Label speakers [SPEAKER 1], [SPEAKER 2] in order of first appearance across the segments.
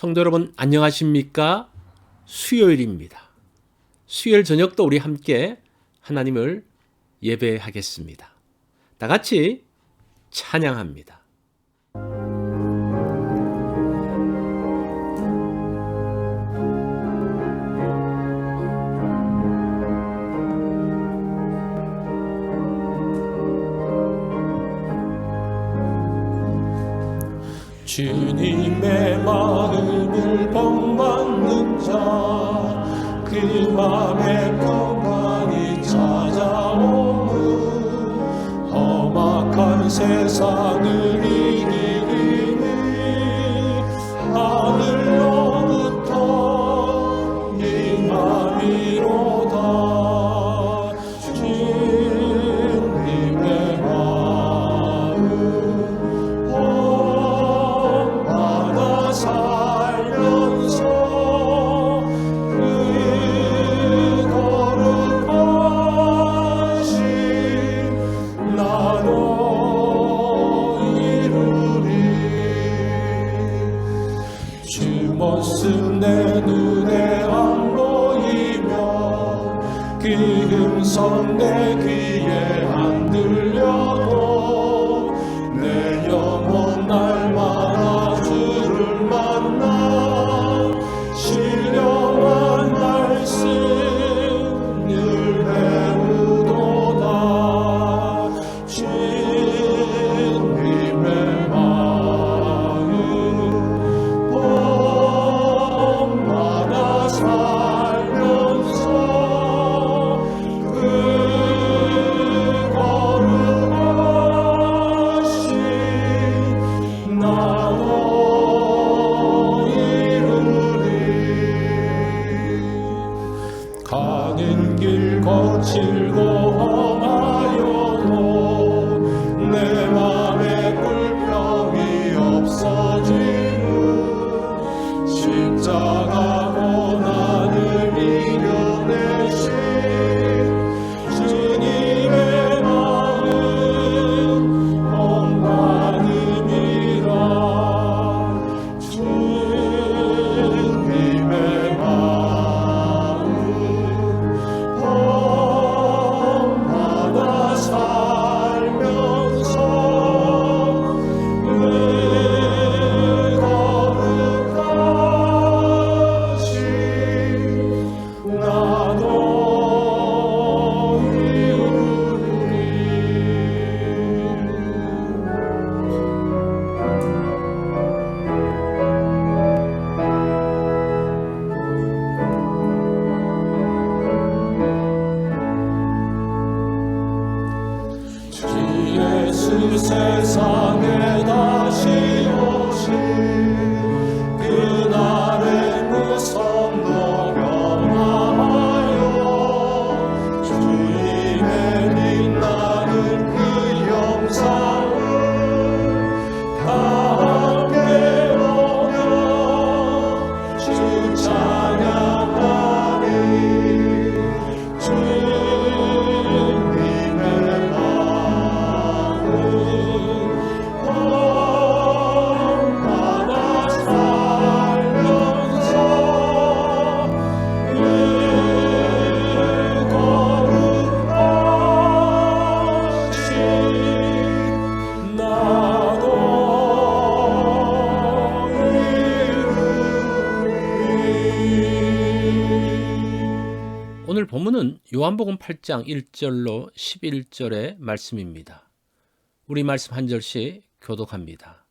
[SPEAKER 1] 성도 여러분 안녕하십니까? 수요일입니다. 수요일 저녁도 우리 함께 하나님을 예배하겠습니다. 다 같이 찬양합니다.
[SPEAKER 2] 주님의 마음을 복받는 자그 맘에 평안이 찾아오는 험악한 세상을
[SPEAKER 1] 요한복음 8장 1절로 11절의 말씀입니다. 우리 말씀 한 절씩 교독합니다.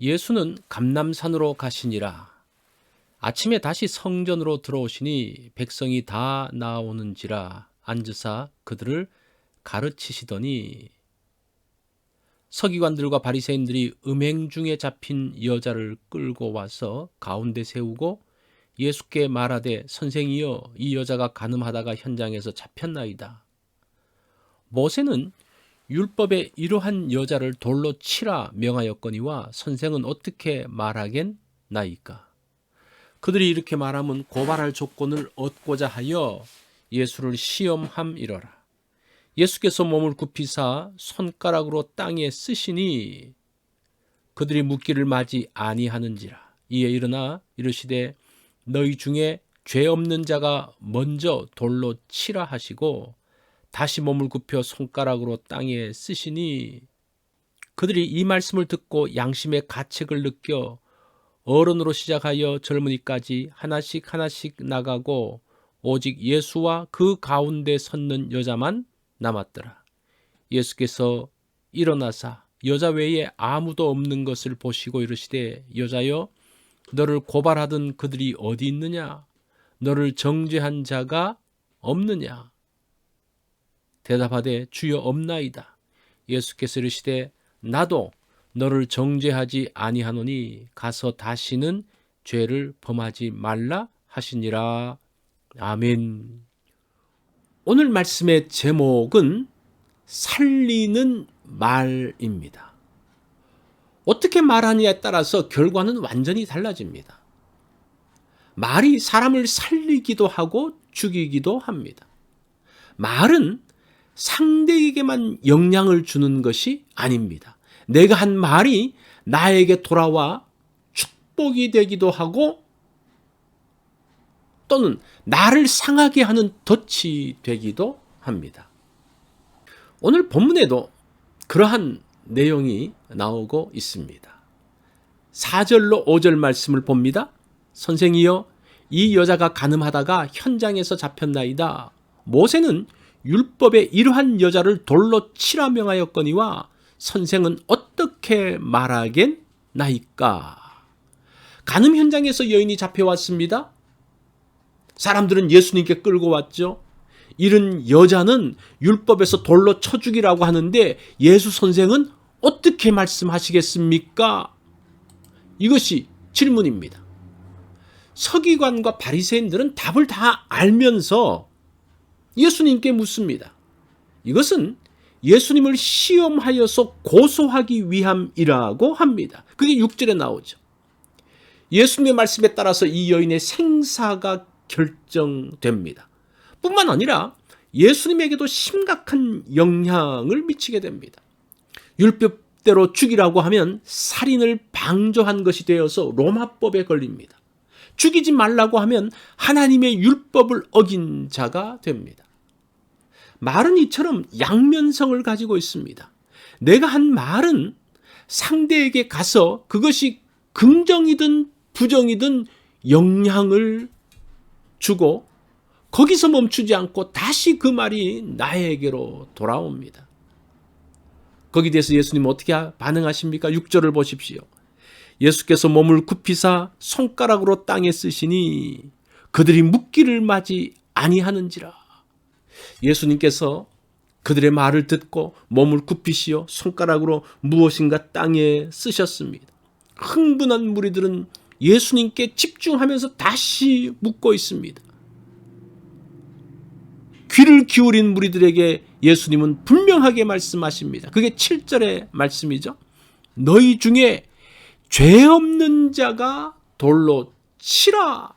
[SPEAKER 1] 예수는 감남산으로 가시니라. 아침에 다시 성전으로 들어오시니 백성이 다 나오는지라 앉으사 그들을 가르치시더니 서기관들과 바리새인들이 음행 중에 잡힌 여자를 끌고 와서 가운데 세우고 예수께 말하되 선생이여 이 여자가 간음하다가 현장에서 잡혔나이다. 모세는 율법에 이러한 여자를 돌로 치라 명하였거니와 선생은 어떻게 말하겠나이까? 그들이 이렇게 말하면 고발할 조건을 얻고자 하여 예수를 시험함이러라. 예수께서 몸을 굽히사 손가락으로 땅에 쓰시니 그들이 묻기를 마지 아니하는지라 이에 일어나 이르시되 너희 중에 죄 없는 자가 먼저 돌로 치라 하시고 다시 몸을 굽혀 손가락으로 땅에 쓰시니 그들이 이 말씀을 듣고 양심의 가책을 느껴 어른으로 시작하여 젊은이까지 하나씩 하나씩 나가고 오직 예수와 그 가운데 섰는 여자만 남았더라. 예수께서 일어나사 여자 외에 아무도 없는 것을 보시고 이르시되 여자여 너를 고발하던 그들이 어디 있느냐? 너를 정죄한 자가 없느냐? 대답하되 주여 없나이다. 예수께서 이르시되 나도 너를 정죄하지 아니하노니 가서 다시는 죄를 범하지 말라 하시니라. 아멘. 오늘 말씀의 제목은 살리는 말입니다. 어떻게 말하느냐에 따라서 결과는 완전히 달라집니다. 말이 사람을 살리기도 하고 죽이기도 합니다. 말은 상대에게만 영향을 주는 것이 아닙니다. 내가 한 말이 나에게 돌아와 축복이 되기도 하고 또는 나를 상하게 하는 덫이 되기도 합니다. 오늘 본문에도 그러한 내용이 나오고 있습니다. 4절로 5절 말씀을 봅니다. 선생이여 이 여자가 가늠하다가 현장에서 잡혔나이다. 모세는 율법에 이러한 여자를 돌로 치라 명하였거니와 선생은 어떻게 말하겠나이까? 가늠 현장에서 여인이 잡혀왔습니다. 사람들은 예수님께 끌고 왔죠. 이런 여자는 율법에서 돌로 쳐 죽이라고 하는데 예수 선생은 어떻게 말씀하시겠습니까? 이것이 질문입니다. 서기관과 바리새인들은 답을 다 알면서 예수님께 묻습니다. 이것은 예수님을 시험하여서 고소하기 위함이라고 합니다. 그게 6절에 나오죠. 예수님의 말씀에 따라서 이 여인의 생사가 결정됩니다. 뿐만 아니라 예수님에게도 심각한 영향을 미치게 됩니다. 율법대로 죽이라고 하면 살인을 방조한 것이 되어서 로마법에 걸립니다. 죽이지 말라고 하면 하나님의 율법을 어긴 자가 됩니다. 말은 이처럼 양면성을 가지고 있습니다. 내가 한 말은 상대에게 가서 그것이 긍정이든 부정이든 영향을 주고 거기서 멈추지 않고 다시 그 말이 나에게로 돌아옵니다. 거기에 대해서 예수님 어떻게 반응하십니까? 6절을 보십시오. 예수께서 몸을 굽히사 손가락으로 땅에 쓰시니 그들이 묻기를 맞이 아니하는지라. 예수님께서 그들의 말을 듣고 몸을 굽히시어 손가락으로 무엇인가 땅에 쓰셨습니다. 흥분한 무리들은 예수님께 집중하면서 다시 묻고 있습니다. 귀를 기울인 무리들에게 예수님은 분명하게 말씀하십니다. 그게 7절의 말씀이죠. 너희 중에 죄 없는 자가 돌로 치라.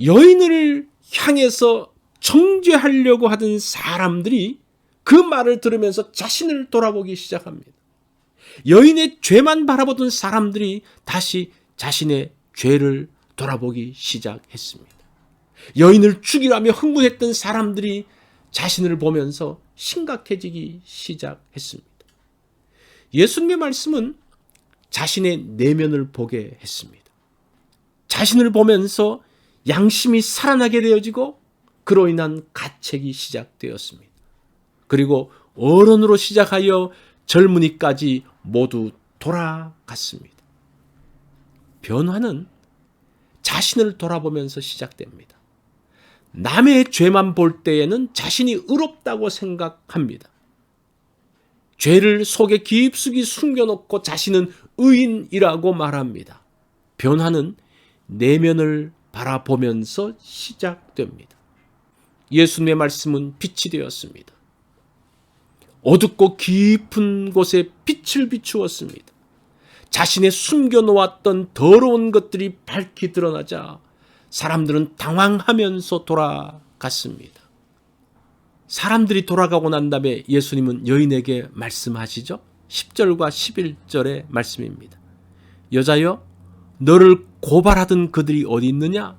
[SPEAKER 1] 여인을 향해서 정죄하려고 하던 사람들이 그 말을 들으면서 자신을 돌아보기 시작합니다. 여인의 죄만 바라보던 사람들이 다시 자신의 죄를 돌아보기 시작했습니다. 여인을 죽이라며 흥분했던 사람들이 자신을 보면서 심각해지기 시작했습니다. 예수님의 말씀은 자신의 내면을 보게 했습니다. 자신을 보면서 양심이 살아나게 되어지고 그로 인한 가책이 시작되었습니다. 그리고 어른으로 시작하여 젊은이까지 모두 돌아갔습니다. 변화는 자신을 돌아보면서 시작됩니다. 남의 죄만 볼 때에는 자신이 의롭다고 생각합니다. 죄를 속에 깊숙이 숨겨놓고 자신은 의인이라고 말합니다. 변화는 내면을 바라보면서 시작됩니다. 예수님의 말씀은 빛이 되었습니다. 어둡고 깊은 곳에 빛을 비추었습니다. 자신의 숨겨놓았던 더러운 것들이 밝히 드러나자 사람들은 당황하면서 돌아갔습니다. 사람들이 돌아가고 난 다음에 예수님은 여인에게 말씀하시죠. 10절과 11절의 말씀입니다. 여자여 너를 고발하던 그들이 어디 있느냐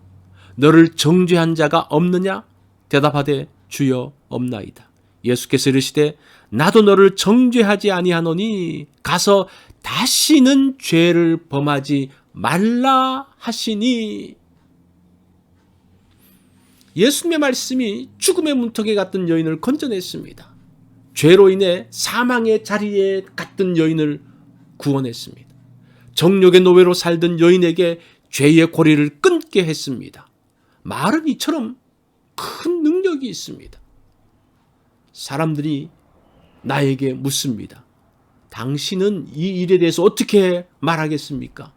[SPEAKER 1] 너를 정죄한 자가 없느냐 대답하되 주여 없나이다 예수께서 이르시되 나도 너를 정죄하지 아니하노니 가서 다시는 죄를 범하지 말라 하시니 예수님의 말씀이 죽음의 문턱에 갔던 여인을 건져냈습니다. 죄로 인해 사망의 자리에 갔던 여인을 구원했습니다. 정욕의 노예로 살던 여인에게 죄의 고리를 끊게 했습니다. 말은 이처럼 큰 능력이 있습니다. 사람들이 나에게 묻습니다. 당신은 이 일에 대해서 어떻게 말하겠습니까?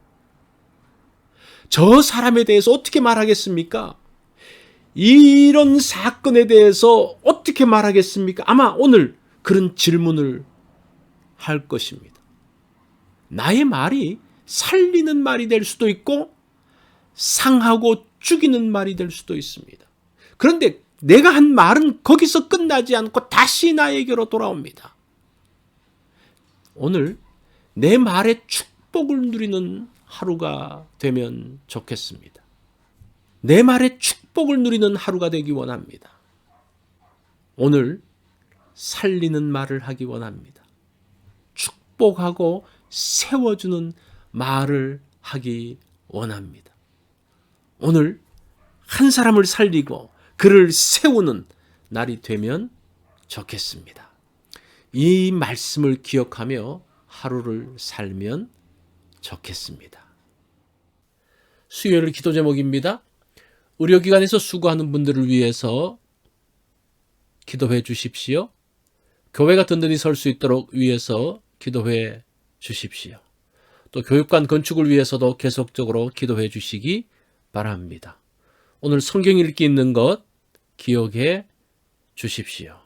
[SPEAKER 1] 저 사람에 대해서 어떻게 말하겠습니까? 이런 사건에 대해서 어떻게 말하겠습니까? 아마 오늘 그런 질문을 할 것입니다. 나의 말이 살리는 말이 될 수도 있고 상하고 죽이는 말이 될 수도 있습니다. 그런데 내가 한 말은 거기서 끝나지 않고 다시 나에게로 돌아옵니다. 오늘 내 말의 축복을 누리는 하루가 되면 좋겠습니다. 내 말의 축복을 누리는 하루가 되기 원합니다. 오늘 살리는 말을 하기 원합니다. 축복하고 세워주는 말을 하기 원합니다. 오늘 한 사람을 살리고 그를 세우는 날이 되면 좋겠습니다. 이 말씀을 기억하며 하루를 살면 좋겠습니다. 수요일 기도 제목입니다. 의료기관에서 수고하는 분들을 위해서 기도해 주십시오. 교회가 든든히 설 수 있도록 위해서 기도해 주십시오. 또 교육관 건축을 위해서도 계속적으로 기도해 주시기 바랍니다. 오늘 성경 읽기 있는 것 기억해 주십시오.